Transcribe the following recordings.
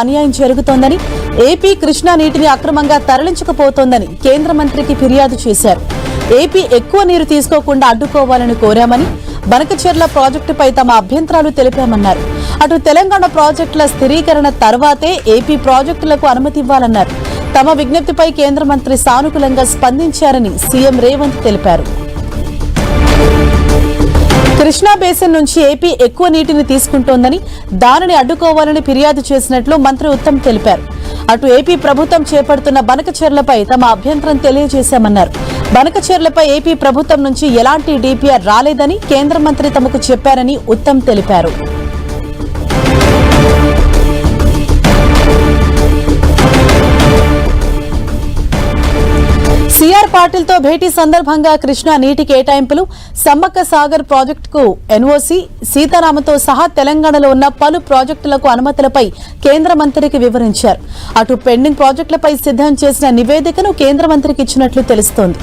అన్యాయం జరుగుతోందని ఏపీ కృష్ణా నీటిని అక్రమంగా తరలించకపోతోందని కేంద్ర మంత్రికి ఫిర్యాదు చేశారు. ఏపీ ఎక్కువ నీరు తీసుకోకుండా అడ్డుకోవాలని కోరామని బనకచెర్ల ప్రాజెక్టుపై తమ అభ్యంతరాలు తెలిపామన్నారు. అటు తెలంగాణ ప్రాజెక్టుల స్థిరీకరణ తర్వాతే ఏపీ ప్రాజెక్టులకు అనుమతి ఇవ్వాలన్నారు. తమ విజ్ఞప్తిపై కేంద్ర మంత్రి సానుకూలంగా స్పందించారని సీఎం రేవంత్ తెలిపారు. కృష్ణా బేసిన్ నుంచి ఏపీ ఎక్కువ నీటిని తీసుకుంటోందని దానిని అడ్డుకోవాలని ఫిర్యాదు చేసినట్లు మంత్రి ఉత్తమ్ తెలిపారు. అటు ఏపీ ప్రభుత్వం చేపడుతున్న బనకచర్లపై తమ అభ్యంతరం తెలియజేశామన్నారు. బనకచర్లపై ఏపీ ప్రభుత్వం నుంచి ఎలాంటి డీపీఆర్ రాలేదని కేంద్ర మంత్రి తమకు చెప్పారని ఉత్తమ్ తెలిపారు. సిఆర్ పాటిల్తో భేటీ సందర్భంగా కృష్ణా నీటి కేటాయింపులు సమ్మక్క సాగర్ ప్రాజెక్టుకు ఎన్ఓసి సీతారామతో సహా తెలంగాణలో ఉన్న పలు ప్రాజెక్టులకు అనుమతులపై కేంద్ర మంత్రికి వివరించారు. అటు పెండింగ్ ప్రాజెక్టులపై సిద్ధం చేసిన నివేదికను కేంద్ర మంత్రికి ఇచ్చినట్లు తెలుస్తోంది.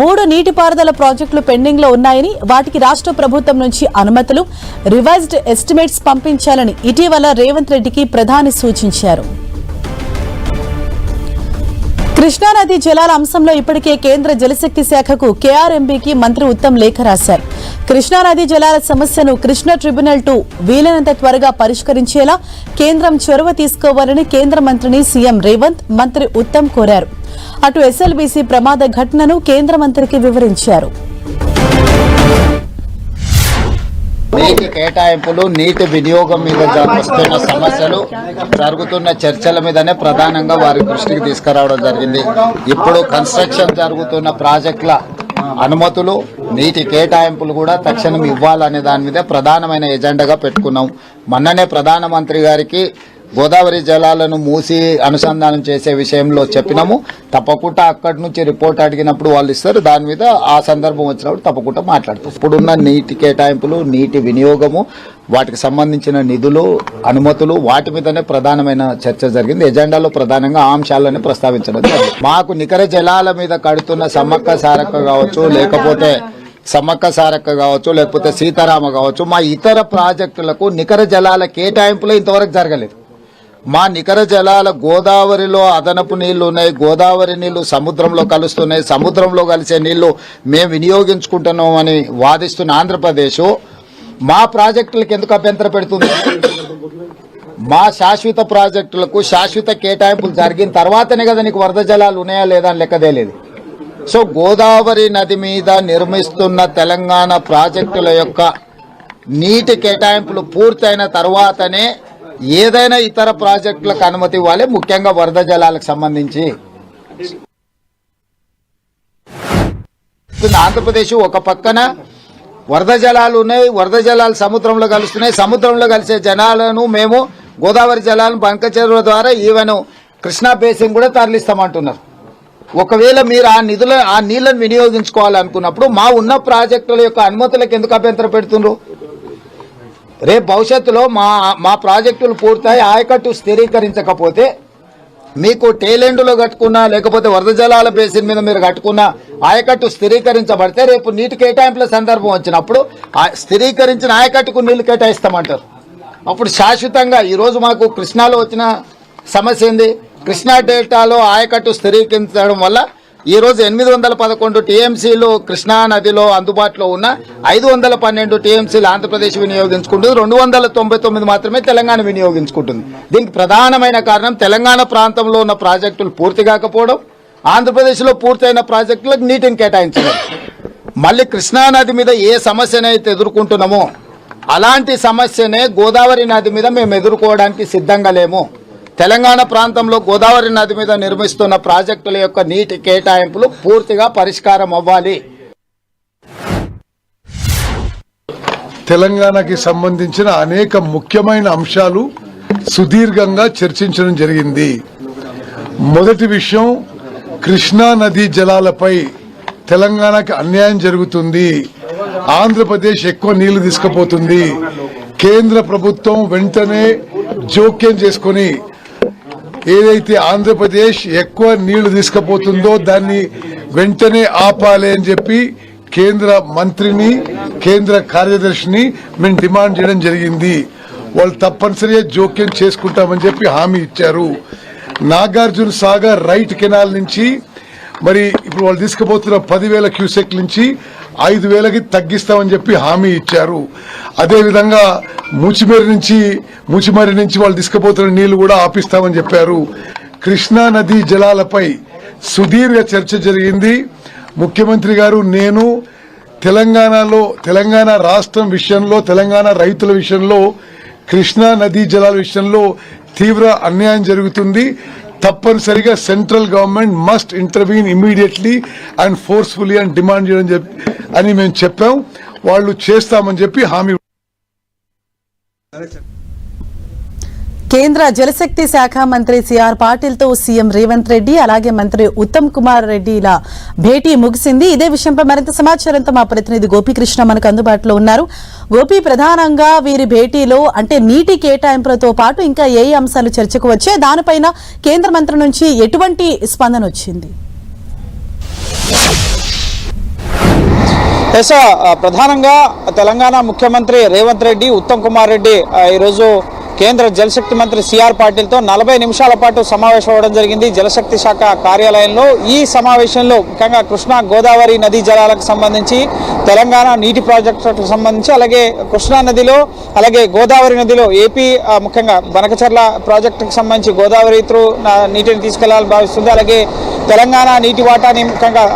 మూడు నీటిపారుదల ప్రాజెక్టులు పెండింగ్లో ఉన్నాయని వాటికి రాష్ట్ర ప్రభుత్వం నుంచి అనుమతులు రివైజ్డ్ ఎస్టిమేట్స్ పంపించాలని ఇటీవల రేవంత్ రెడ్డికి ప్రధాని సూచించారు. కృష్ణానది జలాల అంశంలో ఇప్పటికే కేంద్ర జలశక్తి శాఖకు కేఆర్ఎంబీకి మంత్రి ఉత్తమ్ లేఖ రాశారు. కృష్ణానది జలాల సమస్యను కృష్ణ ట్రిబ్యునల్ టూ వీలైనంత త్వరగా పరిష్కరించేలా కేంద్రం చొరవ తీసుకోవాలని కేంద్ర మంత్రిని సీఎం రేవంత్ మంత్రి ఉత్తమ్ కోరారు. అటు ఎస్ఎల్బీసీ ప్రమాద ఘటనను కేంద్ర మంత్రికి వివరించారు. నీటి కేటాయింపులు నీటి వినియోగం మీద వస్తున్న సమస్యలు జరుగుతున్న చర్చల మీదనే ప్రధానంగా వారి దృష్టికి తీసుకురావడం జరిగింది. ఇప్పుడు కన్స్ట్రక్షన్ జరుగుతున్న ప్రాజెక్టుల అనుమతులు నీటి కేటాయింపులు కూడా తక్షణం ఇవ్వాలనే దాని మీద ప్రధానమైన ఎజెండాగా పెట్టుకున్నాం. మొన్ననే ప్రధానమంత్రి గారికి గోదావరి జలాలను మూసి అనుసంధానం చేసే విషయంలో చెప్పినాము. తప్పకుండా అక్కడి నుంచి రిపోర్ట్ అడిగినప్పుడు వాళ్ళు ఇస్తారు. దాని మీద ఆ సందర్భం వచ్చినప్పుడు తప్పకుండా మాట్లాడతాం. ఇప్పుడున్న నీటి కేటాయింపులు నీటి వినియోగము వాటికి సంబంధించిన నిధులు అనుమతులు వాటి మీదనే ప్రధానమైన చర్చ జరిగింది. ఎజెండాలో ప్రధానంగా అంశాలని ప్రస్తావించడం మాకు నికర జలాల మీద కడుతున్న సమ్మక్క సారక్క కావచ్చు లేకపోతే సమ్మక్క సారక్క కావచ్చు లేకపోతే సీతారామ కావచ్చు మా ఇతర ప్రాజెక్టులకు నికర జలాల కేటాయింపులు ఇంతవరకు జరగలేదు. మా నికర జలాల గోదావరిలో అదనపు నీళ్ళు ఉన్నాయి. గోదావరి నీళ్ళు సముద్రంలో కలుస్తున్నాయి. సముద్రంలో కలిసే నీళ్ళు మేము వినియోగించుకుంటున్నాం అని వాదిస్తున్న ఆంధ్రప్రదేశ్. మా ప్రాజెక్టులకు ఎందుకు అభ్యంతర పెడుతుంది? మా శాశ్వత ప్రాజెక్టులకు శాశ్వత కేటాయింపులు జరిగిన తర్వాతనే కదా నీకు వరద జలాలు ఉన్నాయా లేదా అని లెక్కదేలేదు సో గోదావరి నది మీద నిర్మిస్తున్న తెలంగాణ ప్రాజెక్టుల యొక్క నీటి కేటాయింపులు పూర్తయిన తర్వాతనే ఏదైనా ఇతర ప్రాజెక్టులకు అనుమతి ఇవ్వాలి ముఖ్యంగా వరద జలాలకు సంబంధించి. ఆంధ్రప్రదేశ్ ఒక పక్కన వరద జలాలు ఉన్నాయి వరద జలాలు సముద్రంలో కలుస్తున్నాయి సముద్రంలో కలిసే జనాలను మేము గోదావరి జలాలను బంకచెరువుల ద్వారా ఈవెన్ కృష్ణా బేసిన్ కూడా తరలిస్తామంటున్నారు. ఒకవేళ మీరు ఆ నిధుల ఆ నీళ్ళను వినియోగించుకోవాలనుకున్నప్పుడు మా ఉన్న ప్రాజెక్టుల యొక్క అనుమతులకు ఎందుకు అభ్యంతరం పెడుతుండ్రు రేపు భవిష్యత్తులో మా మా ప్రాజెక్టులు పూర్తయి ఆయకట్టు స్థిరీకరించకపోతే మీకు టేలెండ్లో కట్టుకున్న లేకపోతే వరద జలాల బేసిన్ మీద మీరు కట్టుకున్న ఆయకట్టు స్థిరీకరించబడితే రేపు నీటి కేటాయింపుల సందర్భం వచ్చినప్పుడు ఆ స్థిరీకరించిన ఆయకట్టుకు నీళ్ళు కేటాయిస్తామంటారు. అప్పుడు శాశ్వతంగా ఈరోజు మాకు కృష్ణాలో వచ్చిన సమస్య ఏంది? కృష్ణా డెల్టాలో ఆయకట్టు స్థిరీకరించడం వల్ల ఈరోజు ఎనిమిది వందల పదకొండు టీఎంసీలు కృష్ణా నదిలో అందుబాటులో ఉన్న ఐదు వందల పన్నెండు టీఎంసీలు ఆంధ్రప్రదేశ్ వినియోగించుకుంటుంది రెండు వందల తొంభై తొమ్మిది మాత్రమే తెలంగాణ వినియోగించుకుంటుంది. దీనికి ప్రధానమైన కారణం తెలంగాణ ప్రాంతంలో ఉన్న ప్రాజెక్టులు పూర్తి కాకపోవడం ఆంధ్రప్రదేశ్లో పూర్తయిన ప్రాజెక్టులకు నీటిని కేటాయించడం. మళ్ళీ కృష్ణా నది మీద ఏ సమస్యనైతే ఎదుర్కొంటున్నామో అలాంటి సమస్యనే గోదావరి నది మీద మేము ఎదుర్కోవడానికి సిద్ధంగా లేము. తెలంగాణ ప్రాంతంలో గోదావరి నది మీద నిర్మిస్తున్న ప్రాజెక్టుల యొక్క నీటి కేటాయింపులు పూర్తిగా పరిష్కారం అవ్వాలి. తెలంగాణకి సంబంధించిన అనేక ముఖ్యమైన అంశాలు సుదీర్ఘంగా చర్చించడం జరిగింది. మొదటి విషయం కృష్ణా నదీ జలాలపై తెలంగాణకి అన్యాయం జరుగుతుంది. ఆంధ్రప్రదేశ్ ఎక్కువ నీళ్ళు తీసుకుపోతుంది. కేంద్ర ప్రభుత్వం వెంటనే జోక్యం చేసుకొని ఏదైతే ఆంధ్రప్రదేశ్ ఎక్కువ నీళ్ళు తీసుకుపోతుందో దాన్ని వెంటనే ఆపాలి అని చెప్పి కేంద్ర మంత్రిని కేంద్ర కార్యదర్శిని మేము డిమాండ్ చేయడం జరిగింది. వాళ్ళు తప్పనిసరిగా జోక్యం చేసుకుంటామని చెప్పి హామీ ఇచ్చారు. నాగార్జున సాగర్ రైట్ కెనాల్ నుంచి మరి ఇప్పుడు వాళ్ళు తీసుకుపోతున్న పదివేల క్యూసెక్ నుంచి ఐదు వేలకి తగ్గిస్తామని చెప్పి హామీ ఇచ్చారు. అదేవిధంగా మూచిమేరి నుంచి మూచిమేరి నుంచి వాళ్ళు తీసుకుపోతున్న నీళ్ళు కూడా ఆపిస్తామని చెప్పారు. కృష్ణా నదీ జలాలపై సుదీర్ఘ చర్చ జరిగింది. ముఖ్యమంత్రి గారు నేను తెలంగాణలో తెలంగాణ రాష్ట్రం విషయంలో తెలంగాణ రైతుల విషయంలో కృష్ణా నదీ జలాల విషయంలో తీవ్ర అన్యాయం జరుగుతుంది. తప్పనిసరిగా central government must intervene immediately and forcefully అని డిమాండ్ చేయడం చెప్పి అని మేము చెప్పాం. వాళ్ళు చేస్తామని చెప్పి హామీ కేంద్ర జలశక్తి శాఖ మంత్రి సిఆర్ పాటిల్తో సీఎం రేవంత్ రెడ్డి అలాగే మంత్రి ఉత్తమ్ కుమార్ రెడ్డిల భేటీ ముగిసింది. ఇదే విషయంపై మరింత సమాచారంతో మా ప్రతినిధి గోపీకృష్ణ మనకు అందుబాటులో ఉన్నారు. గోపి ప్రధానంగా వీరి భేటీలో అంటే నీటి కేటాయింపులతో పాటు ఇంకా ఏ అంశాలు చర్చకు వచ్చాయి? దానిపైన కేంద్ర మంత్రి నుంచి ఎటువంటి స్పందన వచ్చింది? దశ ప్రధానంగా తెలంగాణ ముఖ్యమంత్రి రేవంత్ రెడ్డి ఉత్తమ్ కుమార్ రెడ్డి ఈరోజు కేంద్ర జలశక్తి మంత్రి సిఆర్ పాటిల్తో నలభై నిమిషాల పాటు సమావేశం అవ్వడం జరిగింది. జలశక్తి శాఖ కార్యాలయంలో ఈ సమావేశంలో ముఖ్యంగా కృష్ణా గోదావరి నదీ జలాలకు సంబంధించి తెలంగాణ నీటి ప్రాజెక్టులకు సంబంధించి అలాగే కృష్ణా నదిలో అలాగే గోదావరి నదిలో ఏపీ ముఖ్యంగా బనకచర్ల ప్రాజెక్టుకు సంబంధించి గోదావరి త్రూ నీటిని తీసుకెళ్ళాలని భావిస్తుంది. అలాగే తెలంగాణ నీటి వాటాని ముఖ్యంగా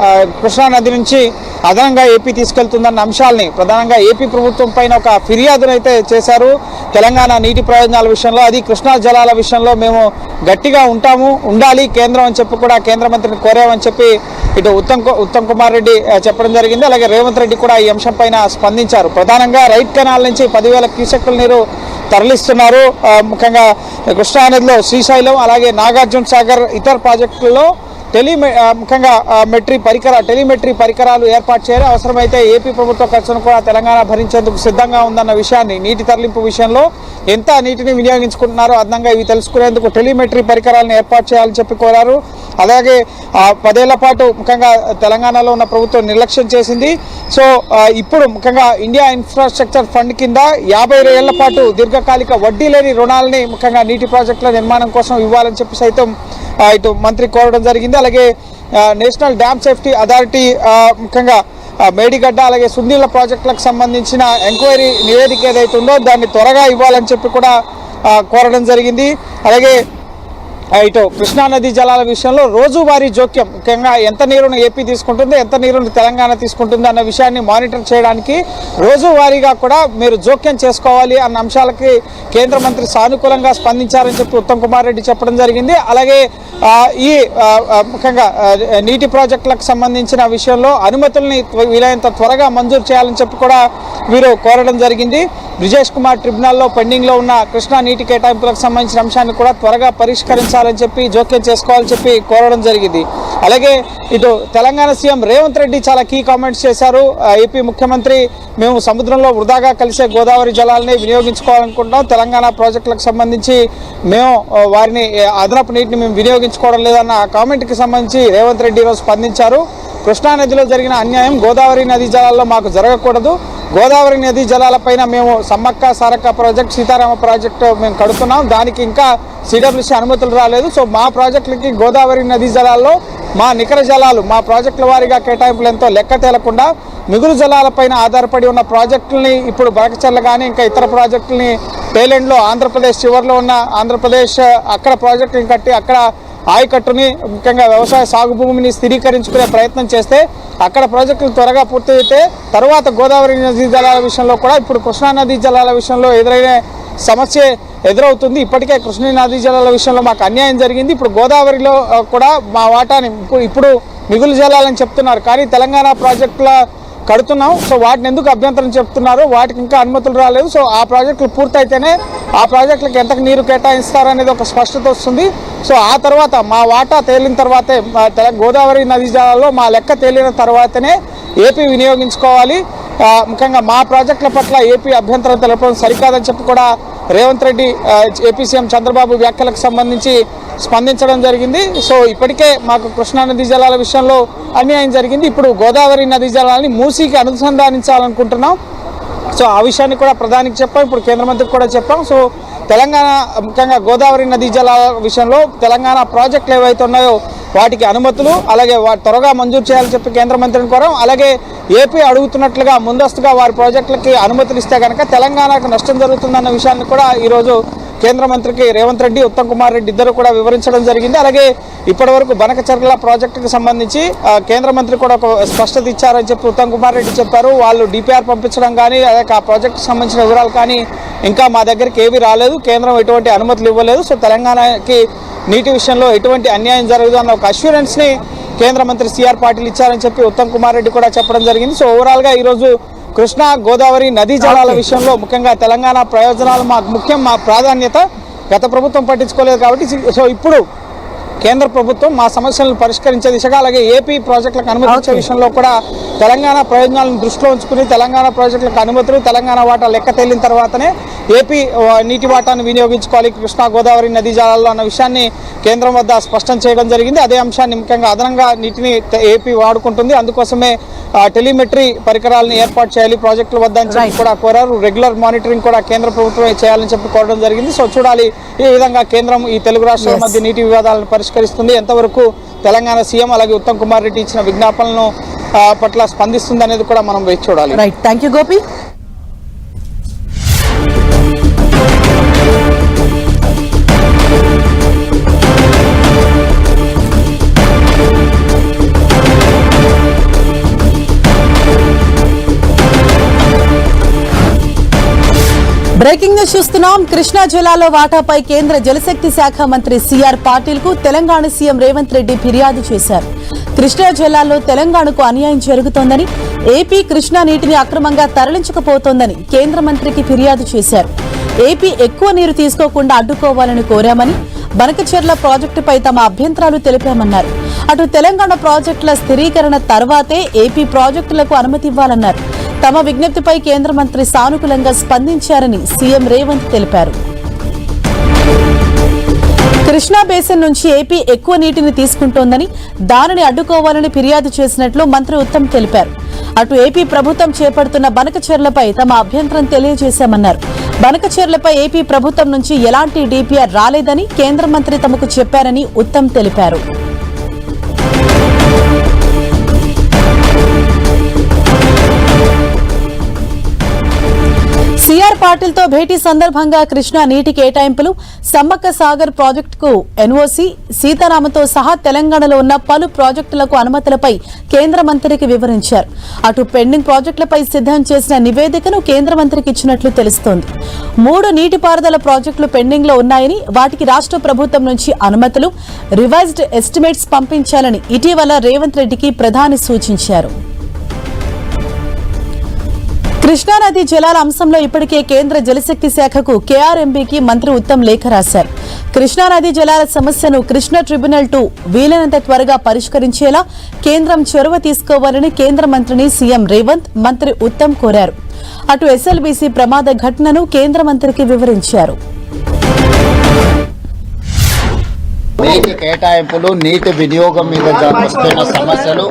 కృష్ణా నది నుంచి అదనంగా ఏపీ తీసుకెళ్తుందన్న అంశాలని ప్రధానంగా ఏపీ ప్రభుత్వం పైన ఒక ఫిర్యాదును అయితే చేశారు. తెలంగాణ నీటి ప్రయోజనాల విషయంలో అది కృష్ణా జలాల విషయంలో మేము గట్టిగా ఉంటాము ఉండాలి కేంద్రం అని చెప్పి కూడా కేంద్ర మంత్రిని కోరామని చెప్పి ఇటు ఉత్తమ్ కు- ఉత్తమ్ కుమార్ రెడ్డి చెప్పడం జరిగింది. అలాగే రేవంత్ రెడ్డి కూడా ఈ అంశం పైన స్పందించారు. ప్రధానంగా రైట్ కెనాల్ నుంచి పదివేల క్యూసెక్కుల నీరు తరలిస్తున్నారు. ముఖ్యంగా కృష్ణానదిలో శ్రీశైలం అలాగే నాగార్జున సాగర్ ఇతర ప్రాజెక్టుల్లో టెలి ముఖ్యంగా మెట్రీ పరికర టెలిమెట్రీ పరికరాలు ఏర్పాటు చేయాలి అవసరమైతే ఏపీ ప్రభుత్వ ఖర్చును కూడా తెలంగాణ భరించేందుకు సిద్ధంగా ఉందన్న విషయాన్ని నీటి తరలింపు విషయంలో ఎంత నీటిని వినియోగించుకుంటున్నారో అదనంగా ఇవి తెలుసుకునేందుకు టెలిమెట్రీ పరికరాలను ఏర్పాటు చేయాలని చెప్పి కోరారు. అలాగే పదేళ్ళ పాటు ముఖ్యంగా తెలంగాణలో ఉన్న ప్రభుత్వం నిర్లక్ష్యం చేసింది. సో ఇప్పుడు ముఖ్యంగా ఇండియా ఇన్ఫ్రాస్ట్రక్చర్ ఫండ్ కింద యాభై ఏళ్ళ పాటు దీర్ఘకాలిక వడ్డీ లేని రుణాలని ముఖ్యంగా నీటి ప్రాజెక్టుల నిర్మాణం కోసం ఇవ్వాలని చెప్పి సైతం ఇటు మంత్రి కోరడం జరిగింది. అలాగే నేషనల్ డ్యామ్ సేఫ్టీ అథారిటీ ముఖ్యంగా మేడిగడ్డ అలాగే సుందీళ్ళ ప్రాజెక్టులకు సంబంధించిన ఎంక్వైరీ నివేదిక ఏదైతే ఉందో దాన్ని త్వరగా ఇవ్వాలని చెప్పి కూడా కోరడం జరిగింది. అలాగే ఇటు కృష్ణానది జలాల విషయంలో రోజువారీ జోక్యం. ముఖ్యంగా ఎంత నీరును ఏపీ తీసుకుంటుంది ఎంత నీరును తెలంగాణ తీసుకుంటుంది అన్న విషయాన్ని మానిటర్ చేయడానికి రోజువారీగా కూడా మీరు జోక్యం చేసుకోవాలి అన్న అంశాలకి కేంద్ర మంత్రి సానుకూలంగా స్పందించారని చెప్పి ఉత్తమ్ కుమార్ రెడ్డి చెప్పడం జరిగింది. అలాగే ఈ ముఖ్యంగా నీటి ప్రాజెక్టులకు సంబంధించిన విషయంలో అనుమతుల్ని వీలైనంత త్వరగా మంజూరు చేయాలని చెప్పి కూడా వీరు కోరడం జరిగింది. బ్రిజేష్ కుమార్ ట్రిబ్యునల్లో పెండింగ్లో ఉన్న కృష్ణా నీటి కేటాయింపులకు సంబంధించిన అంశాన్ని కూడా త్వరగా పరిష్కరించాలని చెప్పి జోక్యం చేసుకోవాలని చెప్పి కోరడం జరిగింది. అలాగే ఇటు తెలంగాణ సీఎం రేవంత్ రెడ్డి చాలా కీ కామెంట్స్ చేశారు. ఏపీ ముఖ్యమంత్రి మేము సముద్రంలో వృధాగా కలిసే గోదావరి జలాలని వినియోగించుకోవాలనుకుంటున్నాం. తెలంగాణ ప్రాజెక్టులకు సంబంధించి మేము వారిని అదనపు నీటిని మేము వినియోగించుకోవడం లేదన్న కామెంట్కి సంబంధించి రేవంత్ రెడ్డి ఈరోజు స్పందించారు. కృష్ణా నదిలో జరిగిన అన్యాయం గోదావరి నదీ జలాల్లో మాకు జరగకూడదు. గోదావరి నదీ జలాలపైన మేము సమ్మక్క సారక్క ప్రాజెక్ట్ సీతారామ ప్రాజెక్టు మేము కడుతున్నాం. దానికి ఇంకా సిడబ్ల్యూసీ అనుమతులు రాలేదు. సో మా ప్రాజెక్టులకి గోదావరి నదీ జలాల్లో మా నికర జలాలు మా ప్రాజెక్టుల వారీగా కేటాయింపులు ఎంతో లెక్క తేలకుండా మిగులు జలాలపైన ఆధారపడి ఉన్న ప్రాజెక్టులని ఇప్పుడు బరకచర్ల కానీ ఇంకా ఇతర ప్రాజెక్టులని పేలెండ్లో ఆంధ్రప్రదేశ్ చివరిలో ఉన్న ఆంధ్రప్రదేశ్ అక్కడ ప్రాజెక్టులను కట్టి అక్కడ ఆయకట్టుని ముఖ్యంగా వ్యవసాయ సాగు భూమిని స్థిరీకరించుకునే ప్రయత్నం చేస్తే అక్కడ ప్రాజెక్టులు త్వరగా పూర్తయితే తర్వాత గోదావరి నదీ జలాల విషయంలో కూడా ఇప్పుడు కృష్ణా నదీ జలాల విషయంలో ఎదురైన సమస్య ఎదురవుతుంది. ఇప్పటికే కృష్ణా నదీ జలాల విషయంలో మాకు అన్యాయం జరిగింది. ఇప్పుడు గోదావరిలో కూడా మా వాటాని ఇప్పుడు మిగులు జలాలని చెప్తున్నారు. కానీ తెలంగాణ ప్రాజెక్టుల కడుతున్నాం. సో వాటిని ఎందుకు అభ్యంతరం చెప్తున్నారు? వాటికి ఇంకా అనుమతులు రాలేదు. సో ఆ ప్రాజెక్టులు పూర్తయితేనే ఆ ప్రాజెక్టులకు ఎంతకు నీరు కేటాయిస్తారు అనేది ఒక స్పష్టత వస్తుంది. సో ఆ తర్వాత మా వాటా తేలిన తర్వాతే మా గోదావరి నదీ జలాల్లో మా లెక్క తేలిన తర్వాతనే ఏపీ వినియోగించుకోవాలి. ముఖ్యంగా మా ప్రాజెక్టుల పట్ల ఏపీ అభ్యంతరం తెలపడం సరికాదని చెప్పి కూడా Revanth Reddy A P C M Chandrababu వ్యాఖ్యలకు సంబంధించి స్పందించడం జరిగింది. సో ఇప్పటికే మాకు కృష్ణా నదీ జలాల విషయంలో అన్యాయం జరిగింది. ఇప్పుడు గోదావరి నదీ జలాలని మూసీకి అనుసంధానించాలనుకుంటున్నాం. సో ఆ విషయాన్ని కూడా ప్రధానికి చెప్పాం. ఇప్పుడు కేంద్ర మంత్రికి కూడా చెప్పాం. సో తెలంగాణ ముఖ్యంగా గోదావరి నదీ జలాల విషయంలో తెలంగాణ ప్రాజెక్టులు ఏవైతే ఉన్నాయో వాటికి అనుమతులు అలాగే వాటి త్వరగా మంజూరు చేయాలని చెప్పి కేంద్ర మంత్రిని కోరం. అలాగే ఏపీ అడుగుతున్నట్లుగా ముందస్తుగా వారి ప్రాజెక్టులకి అనుమతులు ఇస్తే కనుక తెలంగాణకు నష్టం జరుగుతుందన్న విషయాన్ని కూడా ఈరోజు కేంద్ర మంత్రికి రేవంత్ రెడ్డి ఉత్తమ్ కుమార్ రెడ్డి ఇద్దరు కూడా వివరించడం జరిగింది. అలాగే ఇప్పటివరకు బనకచర్ల ప్రాజెక్టుకు సంబంధించి కేంద్ర మంత్రి కూడా ఒక స్పష్టత ఇచ్చారని చెప్పి ఉత్తమ్ కుమార్ రెడ్డి చెప్పారు. వాళ్ళు డిపిఆర్ పంపించడం కానీ అలాగే ఆ ప్రాజెక్టుకు సంబంధించిన వివరాలు కానీ ఇంకా మా దగ్గరికి ఏవి రాలేదు. కేంద్రం ఎటువంటి అనుమతులు ఇవ్వలేదు. సో తెలంగాణకి నీటి విషయంలో ఎటువంటి అన్యాయం జరగదు అన్న ఒక అష్యూరెన్స్ని కేంద్ర మంత్రి సిఆర్ పాటిల్ ఇచ్చారని చెప్పి ఉత్తమ్ కుమార్ రెడ్డి కూడా చెప్పడం జరిగింది. సో ఓవరాల్గా ఈరోజు కృష్ణా గోదావరి నదీ జలాల విషయంలో ముఖ్యంగా తెలంగాణ ప్రయోజనాలు మాకు ముఖ్యం మా ప్రాధాన్యత గత ప్రభుత్వం పట్టించుకోలేదు కాబట్టి సో ఇప్పుడు కేంద్ర ప్రభుత్వం మా సమస్యలను పరిష్కరించే దిశగా అలాగే ఏపీ ప్రాజెక్టులకు అనుమతించే విషయంలో కూడా తెలంగాణ ప్రయోజనాలను దృష్టిలో ఉంచుకుని తెలంగాణ ప్రాజెక్టులకు అనుమతులు తెలంగాణ వాటా లెక్క తేలిన తర్వాతనే ఏపీ నీటి వాటాను వినియోగించుకోవాలి కృష్ణా గోదావరి నదీ జలాల్లో అన్న విషయాన్ని కేంద్రం వద్ద స్పష్టం చేయడం జరిగింది. అదే అంశాన్ని ముఖ్యంగా అదనంగా నీటిని ఏపీ వాడుకుంటుంది. అందుకోసమే టెలిమెట్రీ పరికరాలను ఏర్పాటు చేయాలి ప్రాజెక్టుల వద్ద అని చెప్పి కూడా కోరారు. రెగ్యులర్ మానిటరింగ్ కూడా కేంద్ర ప్రభుత్వమే చేయాలని చెప్పి కోరడం జరిగింది. సో చూడాలి ఈ విధంగా కేంద్రం ఈ తెలుగు రాష్ట్రాల మధ్య నీటి వివాదాలను పరిష్కరిస్తుంది. ఎంతవరకు తెలంగాణ సీఎం అలాగే ఉత్తమ్ కుమార్ రెడ్డి ఇచ్చిన విజ్ఞాపనలను ఆ, పట్ల స్పందిస్తుంది అనేది కూడా మనం వేచి చూడాలి. Right thank you Gopi breaking news చూస్తున్నాం. కృష్ణా జిల్లాలో వాటాపై కేంద్ర జలశక్తి శాఖ మంత్రి సిఆర్ పాటిల్కు తెలంగాణ సీఎం రేవంత్ రెడ్డి ఫిర్యాదు చేశారు. కృష్ణా జిల్లాలో తెలంగాణకు అన్యాయం జరుగుతోందని ఏపీ కృష్ణా నీటిని అక్రమంగా తరలించకపోతోందని కేంద్ర మంత్రికి ఫిర్యాదు చేశారు. ఏపీ ఎక్కువ నీరు తీసుకోకుండా అడ్డుకోవాలని కోరామని బనకచెర్ల ప్రాజెక్టుపై తమ అభ్యంతరాలు తెలిపామన్నారు. అటు తెలంగాణ ప్రాజెక్టుల స్థిరీకరణ తర్వాతే ఏపీ ప్రాజెక్టులకు అనుమతి ఇవ్వాలన్నారు. తమ విజ్ఞప్తిపై కేంద్ర మంత్రి సానుకూలంగా స్పందించారని సీఎం రేవంత్ తెలిపారు. కృష్ణా బేసిన్ నుంచి ఏపీ ఎక్కువ నీటిని తీసుకుంటోందని దానిని అడ్డుకోవాలని ఫిర్యాదు చేసినట్లు మంత్రి ఉత్తమ్ తెలిపారు. అటు ఏపీ ప్రభుత్వం చేపడుతున్న బనకచర్లపై తమ అభ్యంతరం తెలియజేశామన్నారు. బనకచర్లపై ఏపీ ప్రభుత్వం నుంచి ఎలాంటి డీపీఆర్ రాలేదని కేంద్ర మంత్రి తమకు చెప్పారని ఉత్తమ్ తెలిపారు. సిఆర్ పాటిల్తో భేటీ సందర్భంగా కృష్ణా నీటి కేటాయింపులు సమ్మక్క సాగర్ ప్రాజెక్టుకు ఎన్ఓసి సీతారామతో సహా తెలంగాణలో ఉన్న పలు ప్రాజెక్టులకు అనుమతులపై కేంద్ర మంత్రికి వివరించారు. అటు పెండింగ్ ప్రాజెక్టులపై సిద్ధం చేసిన నివేదికను కేంద్ర మంత్రికి ఇచ్చినట్లు తెలుస్తోంది. మూడు నీటిపారుదల ప్రాజెక్టులు పెండింగ్లో ఉన్నాయని వాటికి రాష్ట్ర ప్రభుత్వం నుంచి అనుమతులు రివైజ్డ్ ఎస్టిమేట్స్ పంపించాలని ఇటీవల రేవంత్ రెడ్డికి ప్రధాని సూచించారు. కృష్ణానది జలాల అంశంలో ఇప్పటికే కేంద్ర జలశక్తి శాఖకు కేఆర్ఎంబీకి మంత్రి ఉత్తమ్ లేఖ రాశారు. కృష్ణానది జలాల సమస్యను కృష్ణ ట్రిబ్యునల్ టూ వీలైనంత త్వరగా పరిష్కరించేలా కేంద్రం చొరవ తీసుకోవాలని కేంద్ర మంత్రిని సీఎం రేవంత్ మంత్రి ఉత్తమ్ కోరారు. అటు ఎస్ఎల్బీసీ ప్రమాద ఘటనను కేంద్ర మంత్రికి వివరించారు. నీటి కేటాయింపులు నీటి వినియోగం మీద జ- వస్తున్న సమస్యలు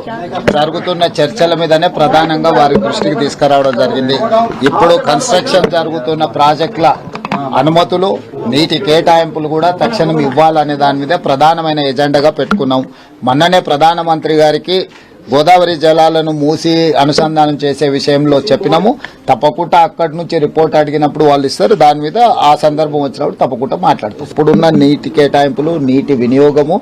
జరుగుతున్న చర్చల మీదనే ప్రధానంగా వారి దృష్టికి తీసుకురావడం జరిగింది. ఇప్పుడు కన్స్ట్రక్షన్ జరుగుతున్న ప్రాజెక్టుల అనుమతులు నీటి కేటాయింపులు కూడా తక్షణం ఇవ్వాలనే దాని మీద ప్రధానమైన ఎజెండాగా పెట్టుకున్నాం. మొన్ననే ప్రధానమంత్రి గారికి గోదావరి జలాలను మూసి అనుసంధానం చేసే విషయంలో చెప్పినాము. తప్పకుండా అక్కడి నుంచి రిపోర్ట్ అడిగినప్పుడు వాళ్ళు ఇస్తారు. దాని మీద ఆ సందర్భం వచ్చినప్పుడు తప్పకుండా మాట్లాడతాం. ఇప్పుడున్న నీటి కేటాయింపులు నీటి వినియోగము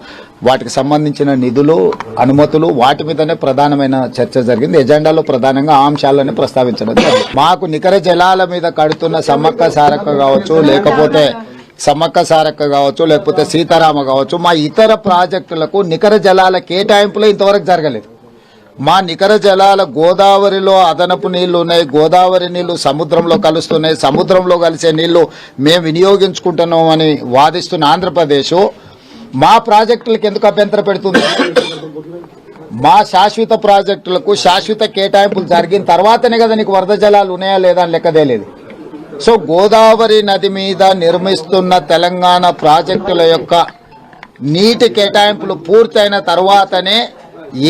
వాటికి సంబంధించిన నిధులు అనుమతులు వాటి మీదనే ప్రధానమైన చర్చ జరిగింది. ఎజెండాలో ప్రధానంగా ఆ అంశాలని ప్రస్తావించడం మాకు నికర జలాల మీద కడుతున్న సమ్మక్క సారక్క కావచ్చు లేకపోతే సమ్మక్క సారక్క కావచ్చు లేకపోతే సీతారామ కావచ్చు మా ఇతర ప్రాజెక్టులకు నికర జలాల కేటాయింపులు ఇంతవరకు జరగలేదు. మా నికర జలాల గోదావరిలో అదనపు నీళ్ళు ఉన్నాయి. గోదావరి నీళ్ళు సముద్రంలో కలుస్తున్నాయి. సముద్రంలో కలిసే నీళ్ళు మేము వినియోగించుకుంటున్నాం అని వాదిస్తున్న ఆంధ్రప్రదేశ్. మా ప్రాజెక్టులకు ఎందుకు అభ్యంతర పెడుతుంది? మా శాశ్వత ప్రాజెక్టులకు శాశ్వత కేటాయింపులు జరిగిన తర్వాతనే కదా నీకు వరద జలాలు ఉన్నాయా లేదా అని లెక్కదేలేదు సో గోదావరి నది మీద నిర్మిస్తున్న తెలంగాణ ప్రాజెక్టుల యొక్క నీటి కేటాయింపులు పూర్తయిన తర్వాతనే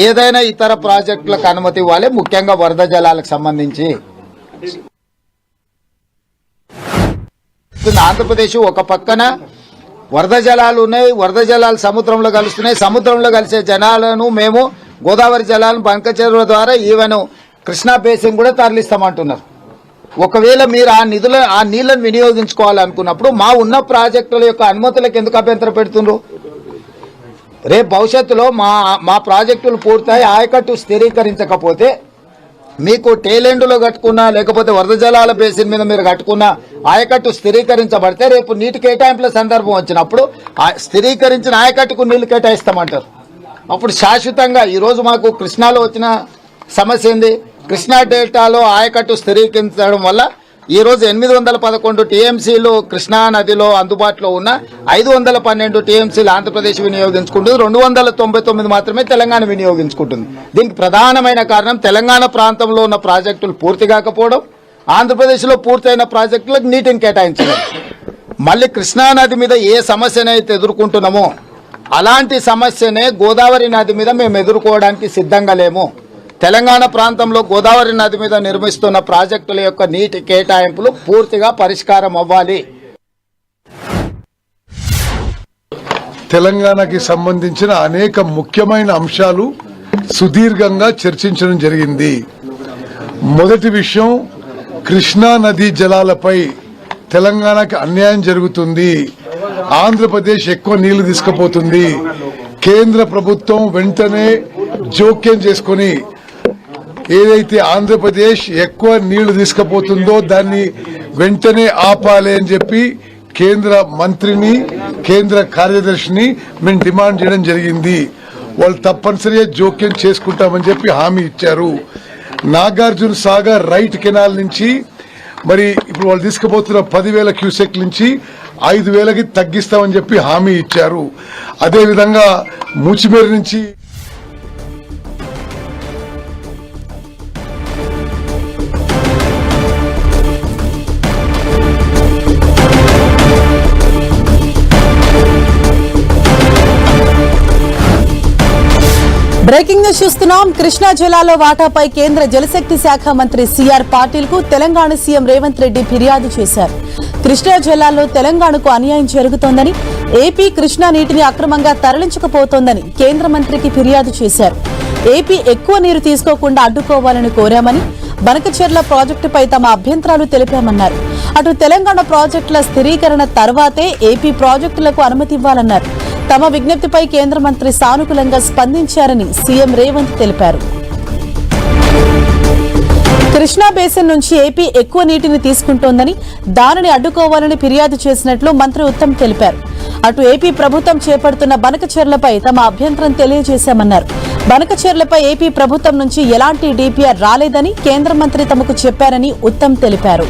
ఏదైనా ఇతర ప్రాజెక్టులకు అనుమతి ఇవ్వాలి ముఖ్యంగా వరద జలాలకు సంబంధించి. ఆంధ్రప్రదేశ్ ఒక పక్కన వరద జలాలు ఉన్నాయి వరద జలాలు సముద్రంలో కలుస్తున్నాయి సముద్రంలో కలిసే జనాలను మేము గోదావరి జలాలను బంక చెరువుల ద్వారా ఈవెన్ కృష్ణా బేసిన్ కూడా తరలిస్తామంటున్నారు. ఒకవేళ మీరు ఆ నిధుల ఆ నీళ్ళను వినియోగించుకోవాలనుకున్నప్పుడు మా ఉన్న ప్రాజెక్టుల యొక్క అనుమతులకు ఎందుకు అభ్యంతరం పెడుతుండ్రు రేపు భవిష్యత్తులో మా మా ప్రాజెక్టులు పూర్తయి ఆయకట్టు స్థిరీకరించకపోతే మీకు టేలెండ్లో కట్టుకున్నా లేకపోతే వరద జలాల బేసిన్ మీద మీరు కట్టుకున్న ఆయకట్టు స్థిరీకరించబడితే రేపు నీటి కేటాయింపుల సందర్భం వచ్చినప్పుడు ఆ స్థిరీకరించిన ఆయకట్టుకు నీళ్ళు కేటాయిస్తామంటారు. అప్పుడు శాశ్వతంగా ఈరోజు మాకు కృష్ణాలో వచ్చిన సమస్య ఏంది? కృష్ణా డెల్టాలో ఆయకట్టు స్థిరీకరించడం వల్ల ఈరోజు ఎనిమిది వందల పదకొండు టీఎంసీలు కృష్ణా నదిలో అందుబాటులో ఉన్న ఐదు వందల పన్నెండు టీఎంసీలు ఆంధ్రప్రదేశ్ వినియోగించుకుంటుంది. రెండు వందల తొంభై తొమ్మిది మాత్రమే తెలంగాణ వినియోగించుకుంటుంది. దీనికి ప్రధానమైన కారణం తెలంగాణ ప్రాంతంలో ఉన్న ప్రాజెక్టులు పూర్తి కాకపోవడం ఆంధ్రప్రదేశ్లో పూర్తయిన ప్రాజెక్టులకు నీటిని కేటాయించడం. మళ్ళీ కృష్ణా నది మీద ఏ సమస్యనైతే ఎదుర్కొంటున్నామో అలాంటి సమస్యనే గోదావరి నది మీద మేము ఎదుర్కోవడానికి సిద్ధంగా లేము. తెలంగాణ ప్రాంతంలో గోదావరి నది మీద నిర్మిస్తున్న ప్రాజెక్టుల యొక్క నీటి కేటాయింపులు పూర్తిగా పరిష్కారం అవ్వాలి. తెలంగాణకి సంబంధించిన అనేక ముఖ్యమైన అంశాలు సుదీర్ఘంగా చర్చించడం జరిగింది. మొదటి విషయం కృష్ణా నదీ జలాలపై తెలంగాణకి అన్యాయం జరుగుతుంది. ఆంధ్రప్రదేశ్ ఎక్కువ నీళ్ళు తీసుకుపోతుంది. కేంద్ర ప్రభుత్వం వెంటనే జోక్యం చేసుకొని ఏదైతే ఆంధ్రప్రదేశ్ ఎక్కువ నీళ్ళు తీసుకుపోతుందో దాన్ని వెంటనే ఆపాలి అని చెప్పి కేంద్ర మంత్రిని కేంద్ర కార్యదర్శిని మేము డిమాండ్ చేయడం జరిగింది. వాళ్ళు తప్పనిసరిగా జోక్యం చేసుకుంటామని చెప్పి హామీ ఇచ్చారు. నాగార్జున సాగర్ రైట్ కెనాల్ నుంచి మరి ఇప్పుడు వాళ్ళు తీసుకుపోతున్న పదివేల క్యూసెక్ నుంచి ఐదు వేలకి తగ్గిస్తామని చెప్పి హామీ ఇచ్చారు. అదేవిధంగా ముచిమేరు నుంచి బ్రేకింగ్ న్యూస్ చూస్తున్నాం. కృష్ణా జిల్లాలో వాటాపై కేంద్ర జలశక్తి శాఖ మంత్రి సిఆర్ పాటిల్కు తెలంగాణ సీఎం రేవంత్ రెడ్డి ఫిర్యాదు చేశారు. కృష్ణా జిల్లాలో తెలంగాణకు అన్యాయం జరుగుతోందని ఏపీ కృష్ణా నీటిని అక్రమంగా తరలించకపోతోందని కేంద్ర మంత్రికి ఫిర్యాదు చేశారు. ఏపీ ఎక్కువ నీరు తీసుకోకుండా అడ్డుకోవాలని కోరామని బనకచెర్ల ప్రాజెక్టుపై తమ అభ్యంతరాలు తెలిపామన్నారు. అటు తెలంగాణ ప్రాజెక్టుల స్థిరీకరణ తర్వాతే ఏపీ ప్రాజెక్టులకు అనుమతి ఇవ్వాలన్నారు. తమ విజ్ఞప్తిపై కేంద్ర మంత్రి సానుకూలంగా స్పందించారని సీఎం రేవంత్ తెలిపారు. కృష్ణా బేసిన్ నుంచి ఏపీ ఎక్కువ నీటిని తీసుకుంటోందని దానిని అడ్డుకోవాలని ఫిర్యాదు చేసినట్లు మంత్రి ఉత్తమ్ తెలిపారు. అటు ఏపీ ప్రభుత్వం చేపడుతున్న బనకచర్లపై తమ అభ్యంతరం తెలియజేశామన్నారు. బనకచర్లపై ఏపీ ప్రభుత్వం నుంచి ఎలాంటి డీపీఆర్ రాలేదని కేంద్ర మంత్రి తమకు చెప్పారని ఉత్తమ్ తెలిపారు.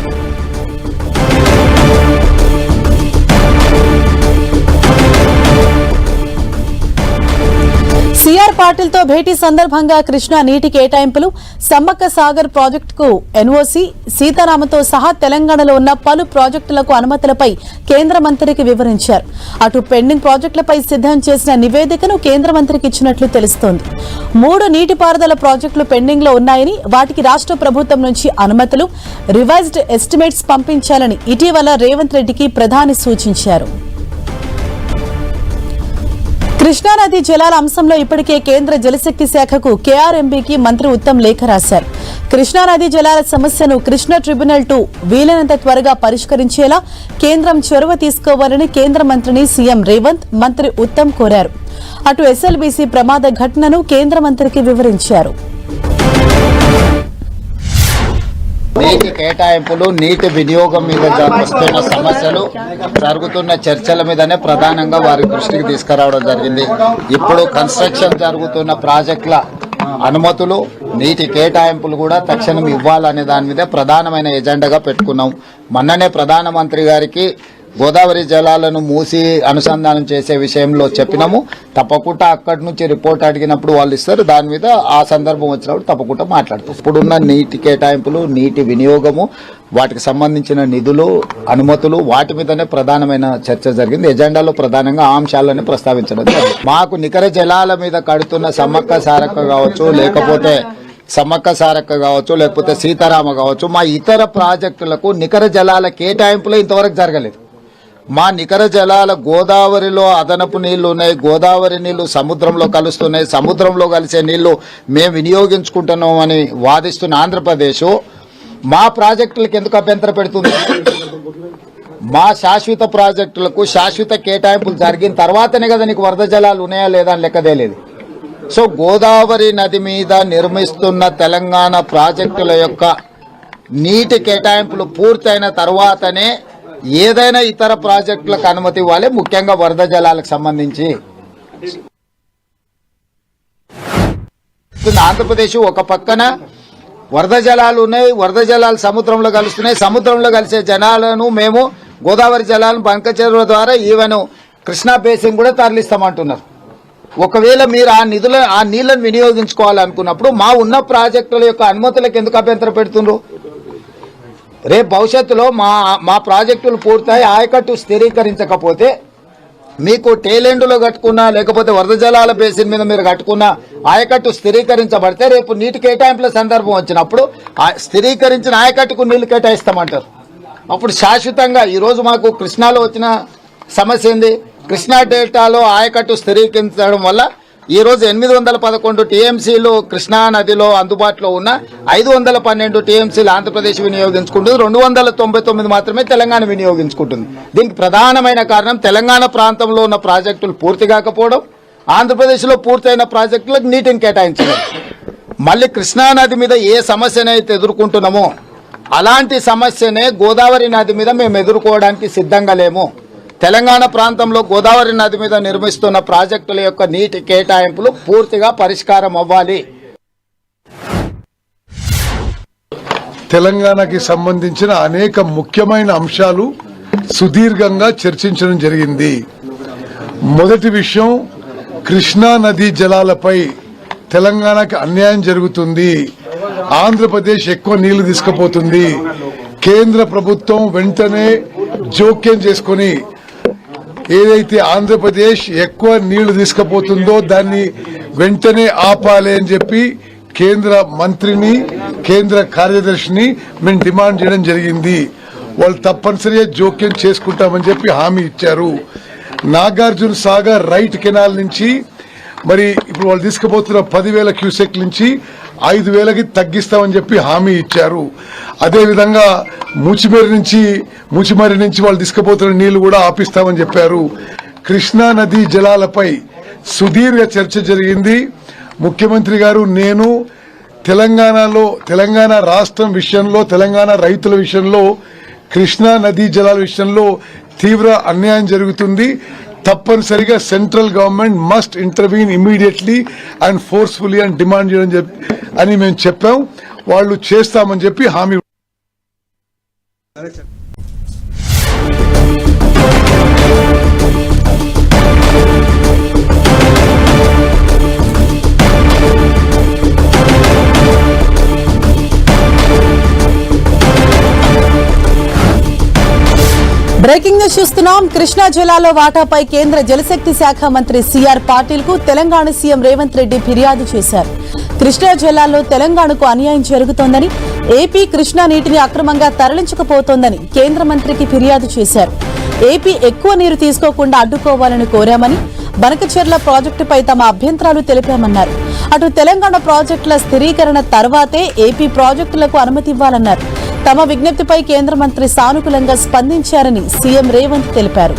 సిఆర్ పాటిల్తో భేటీ సందర్భంగా కృష్ణా నీటి కేటాయింపులు సమ్మక్క సాగర్ ప్రాజెక్టుకు ఎన్ఓసి సీతారామతో సహా తెలంగాణలో ఉన్న పలు ప్రాజెక్టులకు అనుమతులపై కేంద్ర మంత్రికి వివరించారు. అటు పెండింగ్ ప్రాజెక్టులపై సిద్ధం చేసిన నివేదికను కేంద్ర మంత్రికి ఇచ్చినట్లు తెలుస్తోంది. మూడు నీటిపారుదల ప్రాజెక్టులు పెండింగ్లో ఉన్నాయని వాటికి రాష్ట్ర ప్రభుత్వం నుంచి అనుమతులు రివైజ్డ్ ఎస్టిమేట్స్ పంపించాలని ఇటీవల రేవంత్ రెడ్డికి ప్రధాని సూచించారు. కృష్ణానది జలాల అంశంలో ఇప్పటికే కేంద్ర జలశక్తి శాఖకు కేఆర్ఎంబీకి మంత్రి ఉత్తమ్ లేఖ రాశారు. కృష్ణానది జలాల సమస్యను కృష్ణ ట్రిబ్యునల్ టూ వీలైనంత త్వరగా పరిష్కరించేలా కేంద్రం చొరవ తీసుకోవాలని కేంద్ర మంత్రిని సీఎం రేవంత్ మంత్రి ఉత్తమ్ కోరారు. అటు ఎస్ఎల్బీసీ ప్రమాద ఘటనను కేంద్ర మంత్రికి వివరించారు. నీటి కేటాయింపులు నీటి వినియోగం మీద జ- వస్తున్న సమస్యలు జరుగుతున్న చర్చల మీదనే ప్రధానంగా వారి దృష్టికి తీసుకురావడం జరిగింది. ఇప్పుడు కన్స్ట్రక్షన్ జరుగుతున్న ప్రాజెక్టుల అనుమతులు నీటి కేటాయింపులు కూడా తక్షణం ఇవ్వాలనే దాని మీద ప్రధానమైన ఎజెండాగా పెట్టుకున్నాం. మొన్ననే ప్రధానమంత్రి గారికి గోదావరి జలాలను మూసి అనుసంధానం చేసే విషయంలో చెప్పినాము. తప్పకుండా అక్కడి నుంచి రిపోర్ట్ అడిగినప్పుడు వాళ్ళు ఇస్తారు. దాని మీద ఆ సందర్భం వచ్చినప్పుడు తప్పకుండా మాట్లాడతాం. ఇప్పుడున్న నీటి కేటాయింపులు నీటి వినియోగము వాటికి సంబంధించిన నిధులు అనుమతులు వాటి మీదనే ప్రధానమైన చర్చ జరిగింది. ఎజెండాలో ప్రధానంగా ఆ అంశాలని ప్రస్తావించడం మాకు నికర జలాల మీద కడుతున్న సమ్మక్క సారక్క కావచ్చు లేకపోతే సమ్మక్క సారక్క కావచ్చు లేకపోతే సీతారామ కావచ్చు మా ఇతర ప్రాజెక్టులకు నికర జలాల కేటాయింపులు ఇంతవరకు జరగలేదు. మా నికర జలాల గోదావరిలో అదనపు నీళ్ళు ఉన్నాయి. గోదావరి నీళ్ళు సముద్రంలో కలుస్తున్నాయి. సముద్రంలో కలిసే నీళ్ళు మేము వినియోగించుకుంటున్నాం అని వాదిస్తున్న ఆంధ్రప్రదేశ్. మా ప్రాజెక్టులకు ఎందుకు అభ్యంతర పెడుతుంది? మా శాశ్వత ప్రాజెక్టులకు శాశ్వత కేటాయింపులు జరిగిన తర్వాతనే కదా నీకు వరద జలాలు ఉన్నాయా లేదా అని లెక్కదేలేదు సో గోదావరి నది మీద నిర్మిస్తున్న తెలంగాణ ప్రాజెక్టుల యొక్క నీటి కేటాయింపులు పూర్తయిన తర్వాతనే ఏదైనా ఇతర ప్రాజెక్టులకు అనుమతి ఇవ్వాలి ముఖ్యంగా వరద జలాలకు సంబంధించి. ఆంధ్రప్రదేశ్ ఒక పక్కన వరద జలాలు ఉన్నాయి వరద జలాలు సముద్రంలో కలుస్తున్నాయి సముద్రంలో కలిసే జనాలను మేము గోదావరి జలాలను బంక చెరువుల ద్వారా ఈవెన్ కృష్ణా బేసిన్ కూడా తరలిస్తామంటున్నారు. ఒకవేళ మీరు ఆ నిధుల ఆ నీళ్ళను వినియోగించుకోవాలనుకున్నప్పుడు మా ఉన్న ప్రాజెక్టుల యొక్క అనుమతులకు ఎందుకు అభ్యంతరం పెడుతుండ్రు రేపు భవిష్యత్తులో మా మా ప్రాజెక్టులు పూర్తయి ఆయకట్టు స్థిరీకరించకపోతే మీకు టేలెండ్లో కట్టుకున్నా లేకపోతే వరద జలాల బేసిన్ మీద మీరు కట్టుకున్న ఆయకట్టు స్థిరీకరించబడితే రేపు నీటి కేటాయింపుల సందర్భం వచ్చినప్పుడు ఆ స్థిరీకరించిన ఆయకట్టుకు నీళ్ళు కేటాయిస్తామంటారు. అప్పుడు శాశ్వతంగా ఈరోజు మాకు కృష్ణాలో వచ్చిన సమస్య ఏంది? కృష్ణా డెల్టాలో ఆయకట్టు స్థిరీకరించడం వల్ల ఈరోజు ఎనిమిది వందల పదకొండు టీఎంసీలు కృష్ణా నదిలో అందుబాటులో ఉన్న ఐదు వందల పన్నెండు టీఎంసీలు ఆంధ్రప్రదేశ్ వినియోగించుకుంటుంది. రెండు వందల తొంభై తొమ్మిది మాత్రమే తెలంగాణ వినియోగించుకుంటుంది. దీనికి ప్రధానమైన కారణం తెలంగాణ ప్రాంతంలో ఉన్న ప్రాజెక్టులు పూర్తి కాకపోవడం ఆంధ్రప్రదేశ్లో పూర్తయిన ప్రాజెక్టులకు నీటిని కేటాయించడం. మళ్ళీ కృష్ణా నది మీద ఏ సమస్యనైతే ఎదుర్కొంటున్నామో అలాంటి సమస్యనే గోదావరి నది మీద మేము ఎదుర్కోవడానికి సిద్ధంగా లేము. తెలంగాణ ప్రాంతంలో గోదావరి నది మీద నిర్మిస్తున్న ప్రాజెక్టుల యొక్క నీటి కేటాయింపులు పూర్తిగా పరిష్కారం అవ్వాలి. తెలంగాణకి సంబంధించిన అనేక ముఖ్యమైన అంశాలు సుదీర్ఘంగా చర్చించడం జరిగింది. మొదటి విషయం కృష్ణా నదీ జలాలపై తెలంగాణకి అన్యాయం జరుగుతుంది. ఆంధ్రప్రదేశ్ ఎక్కువ నీళ్ళు తీసుకుపోతుంది. కేంద్ర ప్రభుత్వం వెంటనే జోక్యం చేసుకొని ఏదైతే ఆంధ్రప్రదేశ్ ఎక్కువ నీళ్ళు తీసుకుపోతుందో దాన్ని వెంటనే ఆపాలి అని చెప్పి కేంద్ర మంత్రిని కేంద్ర కార్యదర్శిని మేము డిమాండ్ చేయడం జరిగింది. వాళ్ళు తప్పనిసరిగా జోక్యం చేసుకుంటామని చెప్పి హామీ ఇచ్చారు. నాగార్జున సాగర్ రైట్ కెనాల్ నుంచి మరి ఇప్పుడు వాళ్ళు తీసుకుపోతున్న పదివేల క్యూసెక్ నుంచి ఐదు వేలకి తగ్గిస్తామని చెప్పి హామీ ఇచ్చారు. అదేవిధంగా మూచిమేరి నుంచి మూచిమేరి నుంచి వాళ్ళు తీసుకుపోతున్న నీళ్ళు కూడా ఆపిస్తామని చెప్పారు. కృష్ణా నదీ జలాలపై సుదీర్ఘ చర్చ జరిగింది. ముఖ్యమంత్రి గారు నేను తెలంగాణలో తెలంగాణ రాష్ట్రం విషయంలో తెలంగాణ రైతుల విషయంలో కృష్ణా నదీ జలాల విషయంలో తీవ్ర అన్యాయం జరుగుతుంది. తప్పనిసరిగా central government must intervene immediately and forcefully అని డిమాండ్ చేయడం చెప్పి అని మేము చెప్పాం. వాళ్ళు చేస్తామని చెప్పి హామీ బ్రేకింగ్ న్యూస్ చూస్తున్నాం. కృష్ణా జిల్లాలో వాటాపై కేంద్ర జలశక్తి శాఖ మంత్రి సిఆర్ పాటిల్కు తెలంగాణ సీఎం రేవంత్ రెడ్డి ఫిర్యాదు చేశారు. కృష్ణా జిల్లాలో తెలంగాణకు అన్యాయం జరుగుతోందని ఏపీ కృష్ణా నీటిని అక్రమంగా తరలించకపోతోందని కేంద్ర మంత్రికి ఫిర్యాదు చేశారు. ఏపీ ఎక్కువ నీరు తీసుకోకుండా అడ్డుకోవాలని కోరామని బనకచెర్ల ప్రాజెక్టుపై తమ అభ్యంతరాలు తెలిపామన్నారు. అటు తెలంగాణ ప్రాజెక్టుల స్థిరీకరణ తర్వాతే ఏపీ ప్రాజెక్టులకు అనుమతి ఇవ్వాలన్నారు. తమ విజ్ఞప్తిపై కేంద్ర మంత్రి సానుకూలంగా స్పందించారని సీఎం రేవంత్ తెలిపారు.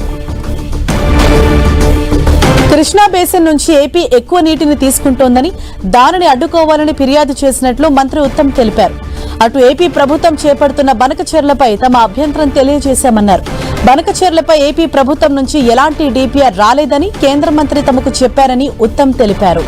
కృష్ణా బేసిన్ నుంచి ఏపీ ఎక్కువ నీటిని తీసుకుంటోందని దానిని అడ్డుకోవాలని ఫిర్యాదు చేసినట్లు మంత్రి ఉత్తమ్ తెలిపారు. అటు ఏపీ ప్రభుత్వం చేపడుతున్న బనకచర్లపై తమ అభ్యంతరం తెలియజేశామన్నారు. బనకచెర్లపై ఏపీ ప్రభుత్వం నుంచి ఎలాంటి డీపీఆర్ రాలేదని కేంద్ర మంత్రి తమకు చెప్పారని ఉత్తమ్ తెలిపారు.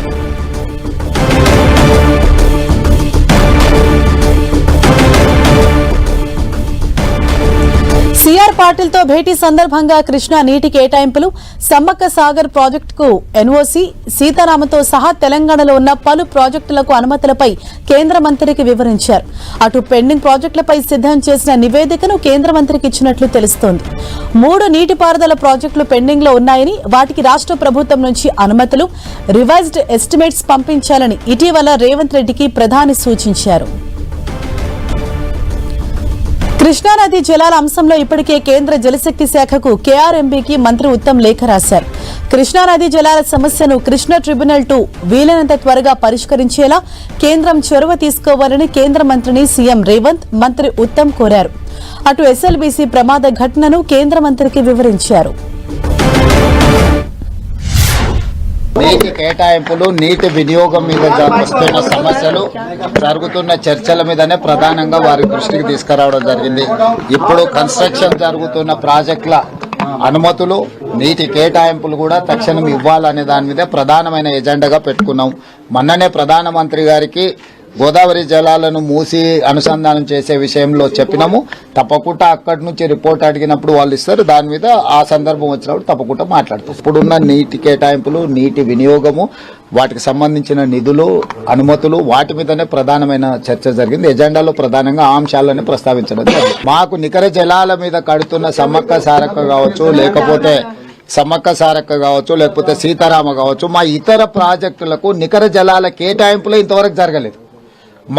సిఆర్ పాటిల్తో భేటీ సందర్భంగా కృష్ణా నీటి కేటాయింపులు సమ్మక్క సాగర్ ప్రాజెక్టుకు ఎన్ఓసి సీతారామతో సహా తెలంగాణలో ఉన్న పలు ప్రాజెక్టులకు అనుమతులపై కేంద్ర మంత్రికి వివరించారు. అటు పెండింగ్ ప్రాజెక్టులపై సిద్ధం చేసిన నివేదికను కేంద్ర మంత్రికి ఇచ్చినట్లు తెలుస్తోంది. మూడు నీటిపారుదల ప్రాజెక్టులు పెండింగ్లో ఉన్నాయని వాటికి రాష్ట్ర ప్రభుత్వం నుంచి అనుమతులు రివైజ్డ్ ఎస్టిమేట్స్ పంపించాలని ఇటీవల రేవంత్ రెడ్డికి ప్రధాని సూచించారు. కృష్ణానది జలాల అంశంలో ఇప్పటికే కేంద్ర జలశక్తి శాఖకు కేఆర్ఎంబీకి మంత్రి ఉత్తమ్ లేఖ రాశారు. కృష్ణానది జలాల సమస్యను కృష్ణ ట్రిబ్యునల్ టూ వీలైనంత త్వరగా పరిష్కరించేలా కేంద్రం చొరవ తీసుకోవాలని కేంద్ర మంత్రిని సీఎం రేవంత్ మంత్రి ఉత్తమ్ కోరారు. అటు ఎస్ఎల్బీసీ ప్రమాద ఘటనను కేంద్ర మంత్రికి వివరించారు. నీటి కేటాయింపులు నీటి వినియోగం మీద వస్తున్న సమస్యలు జరుగుతున్న చర్చల మీదనే ప్రధానంగా వారి దృష్టికి తీసుకురావడం జరిగింది. ఇప్పుడు కన్స్ట్రక్షన్ జరుగుతున్న ప్రాజెక్టుల అనుమతులు నీటి కేటాయింపులు కూడా తక్షణం ఇవ్వాలనే దాని మీద ప్రధానమైన ఎజెండాగా పెట్టుకున్నాం. మొన్ననే ప్రధానమంత్రి గారికి గోదావరి జలాలను మూసి అనుసంధానం చేసే విషయంలో చెప్పినాము. తప్పకుండా అక్కడి నుంచి రిపోర్ట్ అడిగినప్పుడు వాళ్ళు ఇస్తారు. దాని మీద ఆ సందర్భం వచ్చినప్పుడు తప్పకుండా మాట్లాడతాం. ఇప్పుడున్న నీటి కేటాయింపులు నీటి వినియోగము వాటికి సంబంధించిన నిధులు అనుమతులు వాటి మీదనే ప్రధానమైన చర్చ జరిగింది. ఎజెండాలో ప్రధానంగా అంశాలని అంశాలనే ప్రస్తావించడం మాకు నికర జలాల మీద కడుతున్న సమ్మక్క సారక్క కావచ్చు లేకపోతే సమ్మక్క సారక్క కావచ్చు లేకపోతే సీతారామ కావచ్చు మా ఇతర ప్రాజెక్టులకు నికర జలాల కేటాయింపులు ఇంతవరకు జరగలేదు.